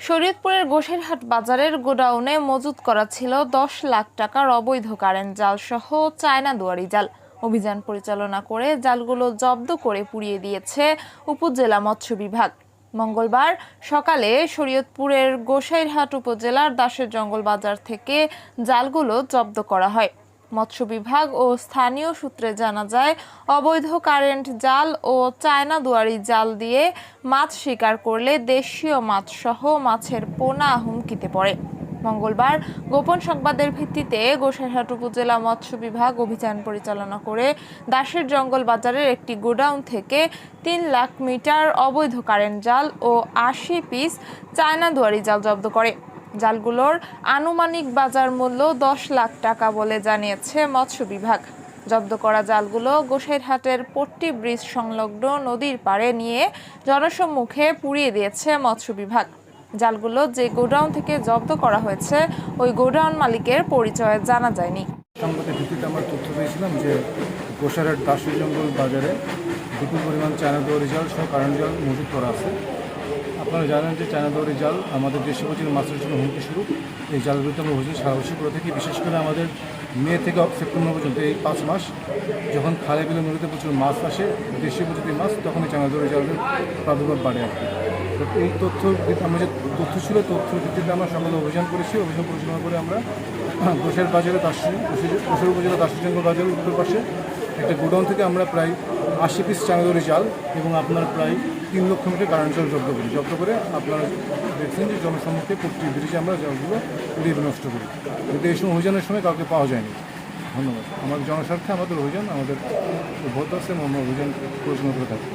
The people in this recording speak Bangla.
শরীয়তপুরের গোসেরহাট বাজারের গোডাউনে মজুত করা ছিল দশ লাখ টাকার অবৈধ কারেন্ট জাল সহ চায়না দুয়ারি জাল। অভিযান পরিচালনা করে জালগুলো জব্দ করে পুড়িয়ে দিয়েছে উপজেলা মৎস্য বিভাগ। মঙ্গলবার সকালে শরীয়তপুরের গোসাইরহাট উপজেলার দাসের জঙ্গল বাজার থেকে জালগুলো জব্দ করা হয়। মৎস্য বিভাগ ও স্থানীয় সূত্রে জানা যায়, অবৈধ কারেন্ট জাল ও চায়না দুয়ারি জাল দিয়ে মাছ শিকার করলে দেশীয় মাছ সহ মাছের পোনা হুমকিতে পড়ে। মঙ্গলবার গোপন সংবাদের ভিত্তিতে গোসাইরহাট উপজেলা মৎস্য বিভাগ অভিযান পরিচালনা করে দাসের জঙ্গল বাজারের একটি গোডাউন থেকে তিন লাখ মিটার অবৈধ কারেন্ট জাল ও আশি পিস চায়না দুয়ারি জাল জব্দ করে। জালগুলোর আনুমানিক বাজার মূল্য দশ লাখ টাকা বলে জানিয়েছে মৎস্য বিভাগ। জব্দ করা জালগুলো গোসাইরহাটের পট্টি ব্রিজ সংলগ্ন নদীর পাড়ে নিয়ে জনসম্মুখে পুড়িয়ে দিয়েছে মৎস্য বিভাগ। জালগুলো যে গোডাউন থেকে জব্দ করা হয়েছে, ওই গোডাউন মালিকের পরিচয় জানা যায়নি। ভিত্তিতে আমরা তথ্য পেয়েছিলাম যে গোসারের দাসী জঙ্গল বাজারে বিপুল পরিমাণ চায়না দৌড়ি সহ মজুত করা আছে। আপনারা জানেন যে চায়না দৌড়ি জাল আমাদের দেশীয় প্রচুর মাছের জন্য হুমকি শুরু এই জালগুলিতে আমরা অভিযান সারা বছর করে থাকি। বিশেষ করে আমাদের মে থেকে সেপ্টেম্বর পর্যন্ত, এই পাঁচ মাস, যখন খালে বিলে নদীতে প্রচুর মাছ আসে, দেশীয় প্রজাতির মাছ, তখন এই চায়না দৌড়ি জালের প্রাদুর্ভাব বাড়ে আর তো এই তথ্য আমরা যে তথ্য ছিল তথ্যের ভিত্তিতে আমরা সকালে অভিযান করেছি। অভিযান পরিচালনা করে আমরা গোসের বাজারে দাসী গোসের উপজেলা দাসী জঙ্গল বাজারের উত্তর পাশে একটা গোডাউন থেকে আমরা প্রায় আশি পিস চানাদরি জাল এবং আপনার প্রায় তিন লক্ষ মিটার জল জব্দ করি জব্দ করে আপনারা দেখছেন যে জনসম্মুখে প্রতি ব্রিজে আমরা জলগুলো উড়িয়ে নষ্ট করি। কিন্তু এই সময় অভিযানের সময় কাউকে পাওয়া যায়নি। ধন্যবাদ। আমাদের জনস্বার্থে আমাদের অভিযান, আমাদের ভোট আছে অভিযান পরিচালনা করে থাকি।